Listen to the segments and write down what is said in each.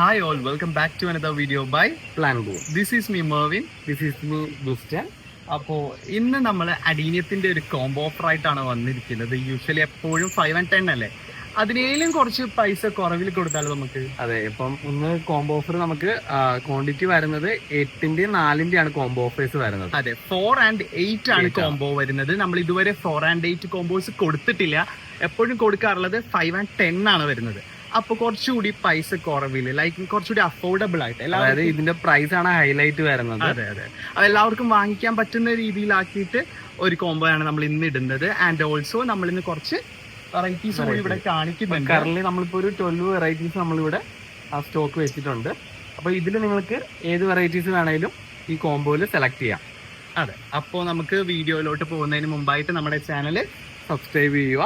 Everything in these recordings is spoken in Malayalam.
Hi all welcome back to another video by plan bo this is me Mervin this is me Buston അപ്പോൾ ഇന്ന് നമ്മൾ അഡീനിയത്തിന്റെ ഒരു കോംബോ ഓഫർ ആയിട്ടാണ് വന്നിരിക്കുന്നത്. യൂഷ്വലി എപ്പോഴും ഫൈവ് ആൻഡ് ടെൻ അല്ലേ? അതിനേലും കുറച്ച് പൈസ കുറവിൽ കൊടുത്താലും നമുക്ക്? അതെ ഇപ്പം ഇന്ന് കോംബോ ഓഫർ നമുക്ക് ക്വാണ്ടിറ്റി വരുന്നത് എട്ടിന്റെയും നാലിന്റെയാണ് കോംബോ ഓഫേഴ്സ് വരുന്നത്. അതെ ഫോർ ആൻഡ് എയ്റ്റ് ആണ്. കോംബോ വരുന്നത്. നമ്മൾ ഇതുവരെ ഫോർ ആൻഡ് എയ്റ്റ് കോംബോസ് കൊടുത്തിട്ടില്ല. എപ്പോഴും കൊടുക്കാറുള്ളത് ഫൈവ് ആൻഡ് ടെൻ ആണ് വരുന്നത്. അപ്പൊ കുറച്ചുകൂടി പൈസ കുറവിൽ ലൈക്ക് കുറച്ചുകൂടി അഫോർഡബിൾ ആയിട്ട്. അതായത് ഇതിന്റെ പ്രൈസ് ആണ് ഹൈലൈറ്റ് വരുന്നത്. അതെ അതെ. അത് എല്ലാവർക്കും വാങ്ങിക്കാൻ പറ്റുന്ന രീതിയിലാക്കിയിട്ട് ഒരു കോംബോ ആണ് നമ്മൾ ഇന്ന് ഇടുന്നത്. ആൻഡ് ഓൾസോ നമ്മൾ ഇന്ന് കുറച്ച് വെറൈറ്റീസ് കൂടി ഇവിടെ കാണിക്കുന്നുണ്ട്. കറന്റ് നമ്മളിപ്പോ ഒരു ട്വൽവ് വെറൈറ്റീസ് നമ്മളിവിടെ ആ സ്റ്റോക്ക് വെച്ചിട്ടുണ്ട്. അപ്പൊ ഇതിൽ നിങ്ങൾക്ക് ഏത് വെറൈറ്റീസ് വേണേലും ഈ കോംബോയിൽ സെലക്ട് ചെയ്യാം. അതെ. അപ്പോൾ നമുക്ക് വീഡിയോയിലോട്ട് പോകുന്നതിന് മുമ്പായിട്ട് നമ്മുടെ ചാനൽ സബ്സ്ക്രൈബ് ചെയ്യുക.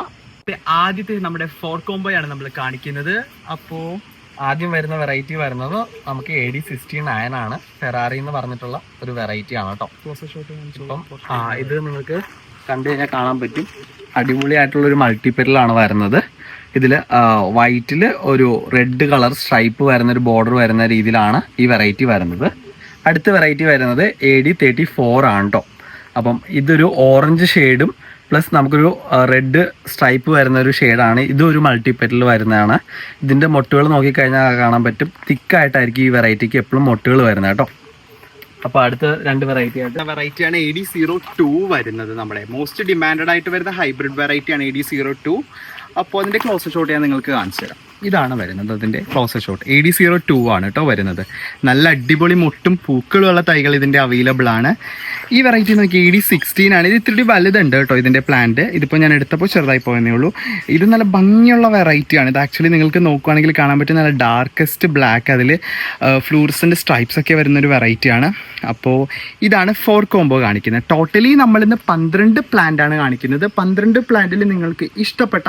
ആദ്യത്തെ നമ്മുടെ ഫോർ കോംബോയാണ് നമ്മൾ കാണിക്കുന്നത്. അപ്പോ ആദ്യം വരുന്ന വെറൈറ്റി വരുന്നത് നമുക്ക് എ ഡി സിക്സ്റ്റി നയൻ ആണ്. ഫെറാറി എന്ന് പറഞ്ഞിട്ടുള്ള ഒരു വെറൈറ്റി ആണ് കേട്ടോ ഇപ്പം ആ ഇത് നിങ്ങൾക്ക് കണ്ടു കഴിഞ്ഞാൽ കാണാൻ പറ്റും. അടിപൊളിയായിട്ടുള്ള ഒരു മൾട്ടിപ്പെറ്റലാണ് വരുന്നത്. ഇതിൽ വൈറ്റിൽ ഒരു റെഡ് കളർ സ്ട്രൈപ്പ് വരുന്ന ഒരു ബോർഡർ വരുന്ന രീതിയിലാണ് ഈ വെറൈറ്റി വരുന്നത്. അടുത്ത വെറൈറ്റി വരുന്നത് എ ഡി തേർട്ടി ഫോർ ആണ് കേട്ടോ അപ്പം ഇതൊരു ഓറഞ്ച് ഷെയ്ഡും പ്ലസ് നമുക്കൊരു റെഡ് സ്ട്രൈപ്പ് വരുന്ന ഒരു ഷെയ്ഡാണ്. ഇതും ഒരു മൾട്ടിപ്പെറ്റൽ വരുന്നതാണ്. ഇതിന്റെ മൊട്ടുകൾ നോക്കിക്കഴിഞ്ഞാൽ കാണാൻ പറ്റും. തിക്കായിട്ടായിരിക്കും ഈ വെറൈറ്റിക്ക് എപ്പോഴും മൊട്ടുകൾ വരുന്നത് കേട്ടോ. അപ്പോൾ അടുത്ത രണ്ട് വെറൈറ്റി ആയിട്ട്. വെറൈറ്റിയാണ് എ ഡി സീറോ ടു വരുന്നത് നമ്മുടെ. മോസ്റ്റ് ഡിമാൻഡഡ് ആയിട്ട് വരുന്ന ഹൈബ്രിഡ് വെറൈറ്റിയാണ് എ ഡി സീറോ ടു അപ്പോൾ അതിന്റെ ക്ലോസ് ഷോട്ട് ഞാൻ നിങ്ങൾക്ക് കാണിച്ചു തരാം ഇതാണ് വരുന്നത്. അതിന്റെ close shot A D zero two ആണ് കേട്ടോ വരുന്നത്. നല്ല അടിപൊളി മുട്ടും പൂക്കളുള്ള തൈകൾ ഇതിന്റെ അവൈലബിൾ ആണ്. ഈ വെറൈറ്റി നോക്കി എ ഡി സിക്സ്റ്റീൻ ആണ്. ഇത് ഇത്തിരി വലുതുണ്ട് കേട്ടോ ഇതിന്റെ പ്ലാന്റ് ഇതിപ്പോൾ ഞാൻ എടുത്തപ്പോൾ ചെറുതായി പോയെന്നേ ഉള്ളൂ. ഇത് നല്ല ഭംഗിയുള്ള വെറൈറ്റി ആണ്. ഇത് ആക്ച്വലി നിങ്ങൾക്ക് നോക്കുവാണെങ്കിൽ കാണാൻ പറ്റും നല്ല ഡാർക്കസ്റ്റ് ബ്ലാക്ക് അതിൽ ഫ്ലൂർസിന്റെ സ്ട്രൈപ്സ് ഒക്കെ വരുന്ന ഒരു വെറൈറ്റി ആണ്. അപ്പോൾ ഇതാണ് ഫോർ കോംബോ കാണിക്കുന്നത്. ടോട്ടലി നമ്മളിന്ന് പന്ത്രണ്ട് പ്ലാന്റ് ആണ് കാണിക്കുന്നത്. പന്ത്രണ്ട് പ്ലാന്റിൽ നിങ്ങൾക്ക് ഇഷ്ടപ്പെട്ട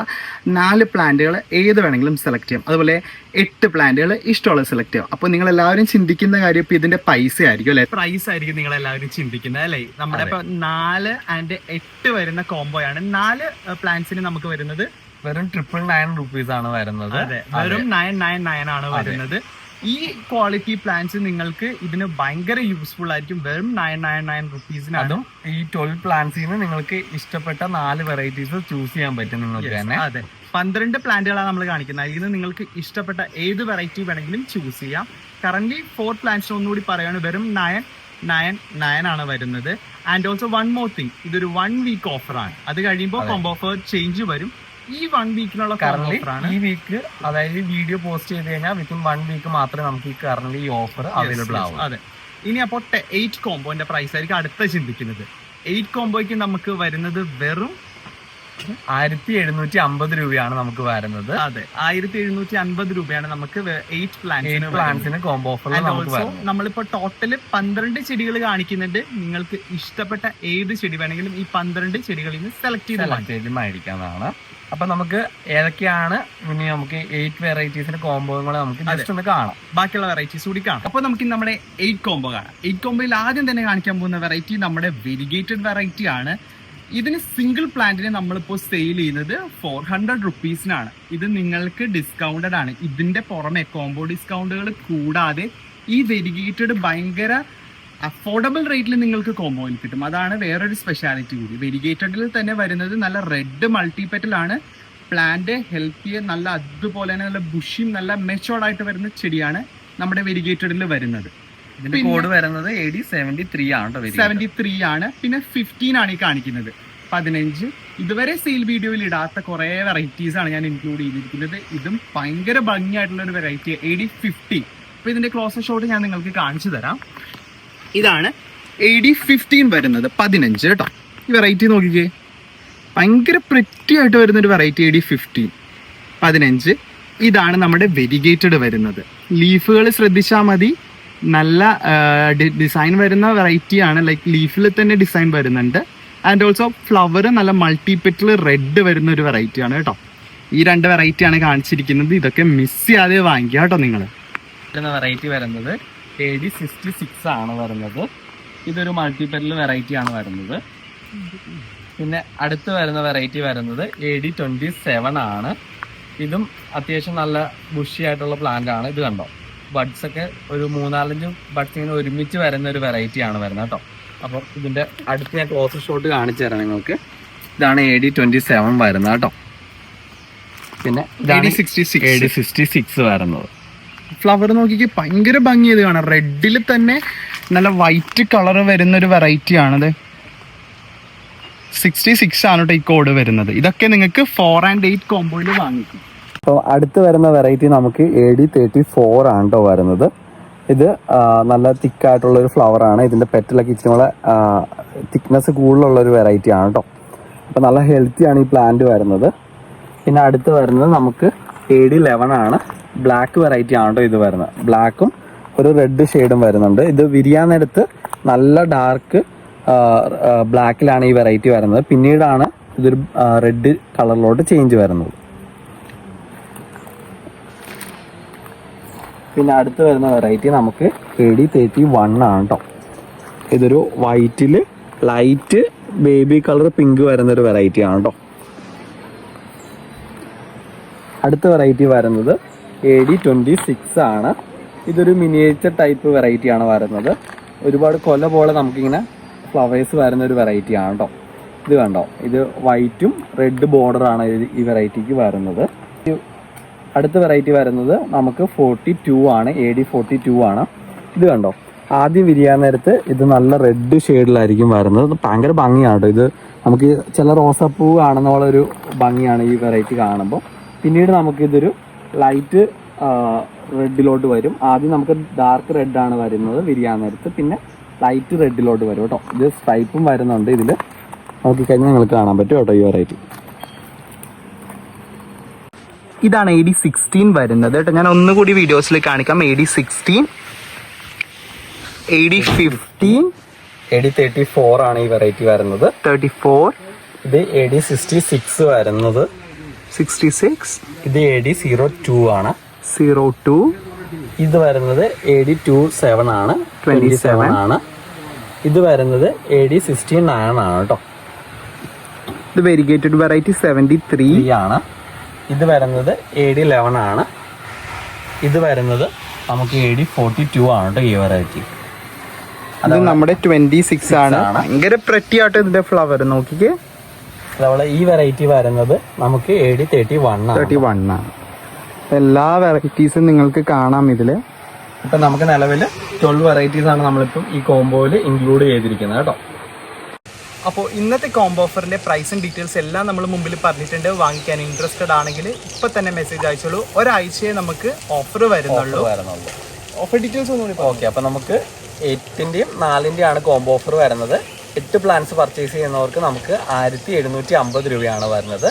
നാല് പ്ലാന്റുകൾ ഏത് വേണമെങ്കിലും സെലക്ട് ചെയ്യാം. അതുപോലെ എട്ട് പ്ലാന്റുകൾ ഇഷ്ടമുള്ളത് സെലക്ട് ചെയ്യാം. അപ്പോൾ നിങ്ങൾ എല്ലാവരും ചിന്തിക്കുന്ന കാര്യം ഇപ്പോൾ ഇതിന്റെ പൈസ ആയിരിക്കും അല്ലേ? പ്രൈസ് ആയിരിക്കും നിങ്ങൾ എല്ലാവരും ചിന്തിക്കുന്നത് അല്ലേ? നമ്മുടെ ഇപ്പൊ ഇപ്പോൾ നാല് ആൻഡ് എട്ട് വരുന്ന കോംബോയാണ് നാല് പ്ലാന്റ്സിന് നമുക്ക് വരുന്നത് വെറും ട്രിപ്പിൾ നയൻ റുപ്പീസ് ആണ് വരുന്നത്. വെറും നയൻ നയൻ നയൻ ആണ് വരുന്നത്. ഈ ക്വാളിറ്റി പ്ലാൻസ് നിങ്ങൾക്ക് ഇതിന് ഭയങ്കര യൂസ്ഫുൾ ആയിരിക്കും. വെറും നയൻ നയൻ നയൻ റുപ്പീസിന് അതും ഈ ട്വൽവ് പ്ലാന്റ്സിന് നിങ്ങൾക്ക് ഇഷ്ടപ്പെട്ട നാല് വെറൈറ്റീസ് ചൂസ് ചെയ്യാൻ പറ്റും നിങ്ങൾക്ക് തന്നെ. അതെ. പന്ത്രണ്ട് പ്ലാന്റുകളാണ് നമ്മൾ കാണിക്കുന്നത്. അതിൽ നിന്ന് നിങ്ങൾക്ക് ഇഷ്ടപ്പെട്ട ഏത് വെറൈറ്റി വേണമെങ്കിലും ചൂസ് ചെയ്യാം. കറന്റ് ഫോർ പ്ലാന്റ്സ് ഒന്നുകൂടി പറയുകയാണ് വെറും നയൻ നയൻ നയൻ ആണ് വരുന്നത്. And also one more thing ഇതൊരു വൺ വീക്ക് ഓഫർ ആണ്. അത് കഴിയുമ്പോൾ. കോംബോ ഓഫർ ചേഞ്ച് വരും. ഈ വൺ വീക്കിനുള്ള കറന്റ് ഈ വീക്ക് അതായത് വീഡിയോ പോസ്റ്റ് ചെയ്ത് കഴിഞ്ഞാൽ വിത്തിൻ വൺ വീക്ക് മാത്രമേ നമുക്ക് ഈ കറന്റ് ഈ ഓഫർ അവൈലബിൾ ആവും അതെ. ഇനി അപ്പോൾ എയ്റ്റ് കോംബോന്റെ പ്രൈസ് ആയിരിക്കും അടുത്ത ചിന്തിക്കുന്നത്. എയ്റ്റ് കോംബോയ്ക്ക് നമുക്ക് വരുന്നത് വെറും ആയിരത്തി എഴുന്നൂറ്റി അമ്പത് രൂപയാണ് നമുക്ക് വരുന്നത് അതെ ആയിരത്തി എഴുന്നൂറ്റി അമ്പത് രൂപയാണ് നമുക്ക് എയ്റ്റ് പ്ലാന്റ്സിന് പ്ലാന്റ്സിന് കോംബോ ഓഫർ നമ്മളിപ്പോ ടോട്ടൽ പന്ത്രണ്ട് ചെടികൾ കാണിക്കുന്നുണ്ട്. നിങ്ങൾക്ക് ഇഷ്ടപ്പെട്ട ഏത് ചെടി വേണമെങ്കിലും ഈ പന്ത്രണ്ട് ചെടികളിൽ നിന്ന് സെലക്ട് ചെയ്ത് സെലക്ട് ചെയ്ത് മേടിക്കാവുന്നതാണ്. അപ്പൊ നമുക്ക് ഏതൊക്കെയാണ്? ഇനി നമുക്ക് എയ്റ്റ് വെറൈറ്റീസിന്റെ കോമ്പോകൾ നമുക്ക് ജസ്റ്റ് ഒന്ന് കാണാം. ബാക്കിയുള്ള വെറൈറ്റീസ് കൂടി കാണാം. അപ്പൊ നമുക്ക് നമ്മുടെ എയ്റ്റ് കോംബോ കാണാം. എയ്റ്റ് കോംബോയിൽ ആദ്യം തന്നെ കാണിക്കാൻ പോകുന്ന വെറൈറ്റി നമ്മുടെ വെരിഗേറ്റഡ് വെറൈറ്റി ആണ്. ഇതിന് സിംഗിൾ പ്ലാന്റിന് നമ്മളിപ്പോൾ സെയിൽ ചെയ്യുന്നത് ഫോർ ഹൺഡ്രഡ് റുപ്പീസിനാണ് ഇത് നിങ്ങൾക്ക് ഡിസ്കൗണ്ടഡ് ആണ്. ഇതിന്റെ പുറമെ കോംബോ ഡിസ്കൗണ്ടുകൾ കൂടാതെ ഈ വെരിഗേറ്റഡ് ഭയങ്കര അഫോർഡബിൾ റേറ്റിൽ നിങ്ങൾക്ക് കോംബോയിൽ കിട്ടും. അതാണ് വേറൊരു സ്പെഷ്യാലിറ്റി കൂടി. വെരിഗേറ്റഡിൽ തന്നെ വരുന്നത് നല്ല റെഡ് മൾട്ടിപെറ്റലാണ് പ്ലാന്റ് ഹെൽത്തി നല്ല അതുപോലെ തന്നെ നല്ല ബുഷിയും നല്ല മെച്ചോർഡായിട്ട് വരുന്ന ചെടിയാണ് നമ്മുടെ വെരിഗേറ്റഡിൽ വരുന്നത്. ഇതിന്റെ കോഡ് വരുന്നത് എ ഡി സെവന്റി ത്രീ ആണ്. സെവന്റി ത്രീ ആണ്. പിന്നെ ഫിഫ്റ്റീൻ ആണ് ഈ കാണിക്കുന്നത്. പതിനഞ്ച്. ഇതുവരെ സെയിൽ വീഡിയോയിൽ ഇടാത്ത കുറേ വെറൈറ്റീസ് ആണ് ഞാൻ ഇൻക്ലൂഡ് ചെയ്തിരിക്കുന്നത്. ഇതും ഭയങ്കര ഭംഗിയായിട്ടുള്ള ഒരു വെറൈറ്റി എ ഡി ഫിഫ്റ്റി അപ്പൊ ഇതിന്റെ ക്ലോസ് ഷോട്ട് ഞാൻ നിങ്ങൾക്ക് കാണിച്ചു തരാം. ഇതാണ് എ ഡി ഫിഫ്റ്റീൻ വരുന്നത്. പതിനഞ്ച് കേട്ടോ. ഈ വെറൈറ്റി നോക്കിക്കേ. ഭയങ്കര പ്രിറ്റി ആയിട്ട് വരുന്ന ഒരു വെറൈറ്റി എ ഡി ഫിഫ്റ്റീൻ പതിനഞ്ച്. ഇതാണ് നമ്മുടെ വെരിഗേറ്റഡ് വരുന്നത്. ലീഫുകൾ ശ്രദ്ധിച്ചാൽ മതി. നല്ല ഡിസൈൻ വരുന്ന വെറൈറ്റി ആണ്. ലൈക്ക് ലീഫിൽ തന്നെ ഡിസൈൻ വരുന്നുണ്ട്. ആൻഡ് ഓൾസോ ഫ്ലവർ നല്ല മൾട്ടി പെറ്റിൽ റെഡ് വരുന്ന ഒരു വെറൈറ്റി ആണ് കേട്ടോ. ഈ രണ്ട് വെറൈറ്റി ആണ് കാണിച്ചിരിക്കുന്നത്. ഇതൊക്കെ മിസ് ചെയ്യാതെ വാങ്ങിക്കുക കേട്ടോ നിങ്ങൾ വെറൈറ്റി വരുന്നത് എ ഡി സിക്സ്റ്റി സിക്സ് ആണ് വരുന്നത്. ഇതൊരു മൾട്ടിപ്പൽ വെറൈറ്റി ആണ് വരുന്നത്. പിന്നെ അടുത്ത് വരുന്ന വെറൈറ്റി വരുന്നത് എ ഡി ട്വന്റി സെവൻ ആണ്. ഇതും അത്യാവശ്യം നല്ല ബുഷി ആയിട്ടുള്ള പ്ലാന്റ് ആണ്. ഇത് കണ്ടോ? ബഡ്സ് ഒക്കെ ഒരു മൂന്നാലഞ്ച് ബഡ്സ് ഇങ്ങനെ ഒരുമിച്ച് വരുന്ന ഒരു വെറൈറ്റി ആണ് വരുന്നത് കേട്ടോ. അപ്പോൾ ഇതിന്റെ അടുത്ത് ഞാൻ ക്ലോസ് ഷോട്ട് കാണിച്ചു തരാം നിങ്ങൾക്ക്. ഇതാണ് എ ഡി ട്വന്റി സെവൻ വരുന്നത് കേട്ടോ. പിന്നെ എ ഡി സിക്സ്റ്റി സിക്സ് വരുന്നത്. ഫ്ലവർ നോക്കിക്ക് ഭയങ്കര ഭംഗിയത് കാണാം. റെഡിൽ തന്നെ നല്ല വൈറ്റ് കളർ വരുന്ന ഒരു വെറൈറ്റി ആണത്. സിക്സ്റ്റി സിക്സ് ആണ് കേട്ടോ ഈ കോഡ് വരുന്നത്. ഇതൊക്കെ നിങ്ങൾക്ക് ഫോർ ആൻഡ് എയ്റ്റ് കോമ്പോയിൽ വാങ്ങിക്കും. അപ്പോൾ അടുത്ത് വരുന്ന വെറൈറ്റി നമുക്ക് എ ഡി തേർട്ടി ഫോർ ആണ് കേട്ടോ വരുന്നത്. ഇത് നല്ല തിക്കായിട്ടുള്ള ഒരു ഫ്ലവർ ആണ്. ഇതിന്റെ പെറ്റലൊക്കെ ഇച്ചിരി കൂടെ തിക്നെസ് കൂടുതലുള്ള ഒരു വെറൈറ്റി ആണ് കേട്ടോ അപ്പോൾ നല്ല ഹെൽത്തി ആണ് ഈ പ്ലാന്റ് വരുന്നത്. പിന്നെ അടുത്ത് വരുന്നത് നമുക്ക് എ ഡി ലെവൻ ആണ്. ബ്ലാക്ക് വെറൈറ്റി ആണ് കേട്ടോ ഇത് വരുന്നത്. ബ്ലാക്കും ഒരു റെഡ് ഷെയ്ഡും വരുന്നുണ്ട്. ഇത് വിരിയാൻ നല്ല ഡാർക്ക് ബ്ലാക്കിലാണ് ഈ വെറൈറ്റി വരുന്നത്. പിന്നീടാണ് ഇതൊരു റെഡ് കളറിലോട്ട് ചേഞ്ച് വരുന്നത്. പിന്നെ അടുത്ത് വരുന്ന വെറൈറ്റി നമുക്ക് എ ഡി തേർട്ടി വൺ ആണ് കേട്ടോ ഇതൊരു വൈറ്റിൽ ലൈറ്റ് ബേബി കളർ പിങ്ക് വരുന്നൊരു വെറൈറ്റി ആണ് കേട്ടോ അടുത്ത വെറൈറ്റി വരുന്നത് എ ഡി ട്വന്റി സിക്സ് ആണ്. ഇതൊരു മിനിയേച്ചർ ടൈപ്പ് വെറൈറ്റി ആണ് വരുന്നത്. ഒരുപാട് കൊല പോലെ നമുക്കിങ്ങനെ ഫ്ലവേഴ്സ് വരുന്ന ഒരു വെറൈറ്റി ആണ് കേട്ടോ ഇത് കണ്ടോ? ഇത് വൈറ്റും റെഡ് ബോർഡർ ആണ് ഈ വെറൈറ്റിക്ക് വരുന്നത്. അടുത്ത വെറൈറ്റി വരുന്നത് നമുക്ക് ഫോർട്ടി ടു ആണ്. എ ഡി ഫോർട്ടി ടു ആണ്. ഇത് കണ്ടോ? ആദ്യം വിരിയാൻ നേരത്ത് ഇത് നല്ല റെഡ് ഷെയ്ഡിലായിരിക്കും വരുന്നത്. ഭയങ്കര ഭംഗിയാണ് കേട്ടോ ഇത് നമുക്ക് ചില റോസാപ്പൂ കാണുന്ന ഒരു ഭംഗിയാണ് ഈ വെറൈറ്റി കാണുമ്പോൾ പിന്നീട് നമുക്കിതൊരു ലൈറ്റ് റെഡിലോട്ട് വരും. ആദ്യം നമുക്ക് ഡാർക്ക് റെഡാണ് വരുന്നത് വിരിയാൻ നേരത്ത് പിന്നെ ലൈറ്റ് റെഡിലോട്ട് വരും കേട്ടോ. ഇത് സ്ട്രൈപ്പും വരുന്നുണ്ട് ഇതിൽ നോക്കിക്കഴിഞ്ഞാൽ നിങ്ങൾക്ക് കാണാൻ പറ്റും കേട്ടോ ഈ വെറൈറ്റി ഇതാണ് എ ഡി സിക്സ്റ്റീൻ വരുന്നത് കേട്ടോ. ഞാൻ ഒന്നുകൂടി വീഡിയോസിൽ കാണിക്കാം. A D sixteen A D fifteen A D thirty four ആണ് ഈ വെറൈറ്റി വരുന്നത്. തേർട്ടി ഫോർ ഇത് എ ഡി സിക്സ്റ്റി സിക്സ് വരുന്നത്. സിക്സ്റ്റി സിക്സ് ഇത് എ ഡി സീറോ ടു ആണ്. സീറോ ടു ഇത് വരുന്നത് എ ഡി ടു സെവൻ ആണ്. ട്വന്റി സെവൻ ആണ്. ഇത് വരുന്നത് എ ഡി സിക്സ്റ്റി നയൻ ആണ് കേട്ടോ. ഇത് വെരിഗേറ്റഡ് വെറൈറ്റി സെവന്റി ത്രീ ആണ്. ഇത് വരുന്നത് എ ഡി ലെവൻ ആണ്. ഇത് വരുന്നത് നമുക്ക് എ ഡി ഫോർട്ടി ടു ആണ് കേട്ടോ ഈ വെറൈറ്റി അത് നമ്മുടെ ട്വന്റി സിക്സ് ആണ്. ഭയങ്കര പ്രറ്റി ആയിട്ട് ഇതിന്റെ ഫ്ലവർ നോക്കിക്കേ. അതുപോലെ ഈ വെറൈറ്റി വരുന്നത് നമുക്ക് A D thirty one thirty one ആണ്. എല്ലാ വെറൈറ്റീസും നിങ്ങൾക്ക് കാണാം ഇതിൽ. ഇപ്പൊ നമുക്ക് നിലവിൽ ട്വൽവ് വെറൈറ്റീസ് ആണ് നമ്മളിപ്പം ഈ കോംബോയിൽ ഇൻക്ലൂഡ് ചെയ്തിരിക്കുന്നത് കേട്ടോ അപ്പോൾ ഇന്നത്തെ കോംബോ ഓഫറിന്റെ പ്രൈസും ഡീറ്റെയിൽസ് എല്ലാം നമ്മൾ മുമ്പിൽ പറഞ്ഞിട്ടുണ്ട്. വാങ്ങിക്കാൻ ഇൻട്രസ്റ്റഡ് ആണെങ്കിൽ ഇപ്പം തന്നെ മെസ്സേജ് അയച്ചോളൂ. ഒരാഴ്ചയെ നമുക്ക് ഓഫർ വരുന്നുള്ളൂ. ഓഫർ ഡീറ്റെയിൽസ് ഒന്നും ഓക്കെ അപ്പോൾ നമുക്ക് എയ്റ്റിന്റെയും നാലിന്റെയും ആണ് കോംബോ ഓഫർ വരുന്നത്. എട്ട് പ്ലാൻസ് പർച്ചേസ് ചെയ്യുന്നവർക്ക് നമുക്ക് ആയിരത്തി എഴുന്നൂറ്റി അമ്പത് രൂപയാണ് വരുന്നത്.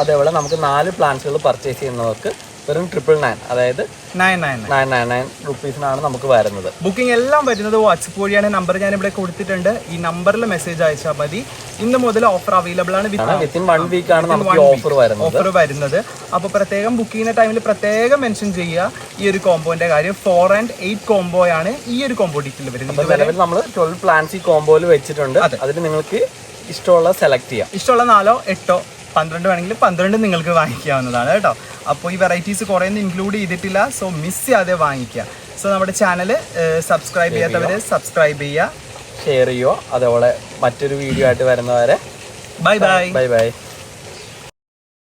അതേപോലെ നമുക്ക് നാല് പ്ലാൻസുകൾ പർച്ചേസ് ചെയ്യുന്നവർക്ക് വെറും ട്രിപ്പിൾ നയൻ അതായത് nine nine nine nine nine റുപ്പീസിനാണ് നമുക്ക് വരുന്നത്. ബുക്കിംഗ് എല്ലാം വരുന്നത് വാട്സപ്പ് വഴിയാണ്. നമ്പർ ഞാൻ ഇവിടെ കൊടുത്തിട്ടുണ്ട്. ഈ നമ്പറിൽ മെസ്സേജ് അയച്ചാൽ മതി. ഇന്ന് മുതൽ ഓഫർ അവൈലബിൾ ആണ്. വിത്തിൻ വൺ വീക്ക് ആണ് നമുക്ക് ഓഫർ വരുന്നത്. ഓഫർ വരുന്നത്. അപ്പോൾ പ്രത്യേകം ബുക്ക് ചെയ്യുന്ന ടൈമിൽ പ്രത്യേകം മെൻഷൻ ചെയ്യുക ഈ ഒരു കോമ്പോന്റെ കാര്യം. ഫോർ ആൻഡ് എയ്റ്റ് കോംബോ ആണ് ഈ ഒരു കോമ്പോ ഡീറ്റെയിൽ വരുന്നത് നിലവിൽ നമ്മൾ ട്വൽവ് പ്ലാൻസ് ഈ കോംബോയിൽ വെച്ചിട്ടുണ്ട്. അതിൽ നിങ്ങൾക്ക് ഇഷ്ടമുള്ള സെലക്ട് ചെയ്യാം. ഇഷ്ടമുള്ള നാലോ എട്ടോ പന്ത്രണ്ട് വേണമെങ്കിൽ പന്ത്രണ്ട് നിങ്ങൾക്ക് വാങ്ങിക്കാവുന്നതാണ് കേട്ടോ. അപ്പോൾ ഈ വെറൈറ്റീസ് കുറേ ഒന്നും ഇൻക്ലൂഡ് ചെയ്തിട്ടില്ല. സോ മിസ് ചെയ്യാതെ വാങ്ങിക്കുക. സോ നമ്മുടെ ചാനൽ സബ്സ്ക്രൈബ് ചെയ്യാത്തവർ സബ്സ്ക്രൈബ് ചെയ്യുക. ഷെയർ ചെയ്യുക. അതേപോലെ മറ്റൊരു വീഡിയോ ആയിട്ട് വരുന്നവരെ ബൈ ബൈ ബൈ ബൈ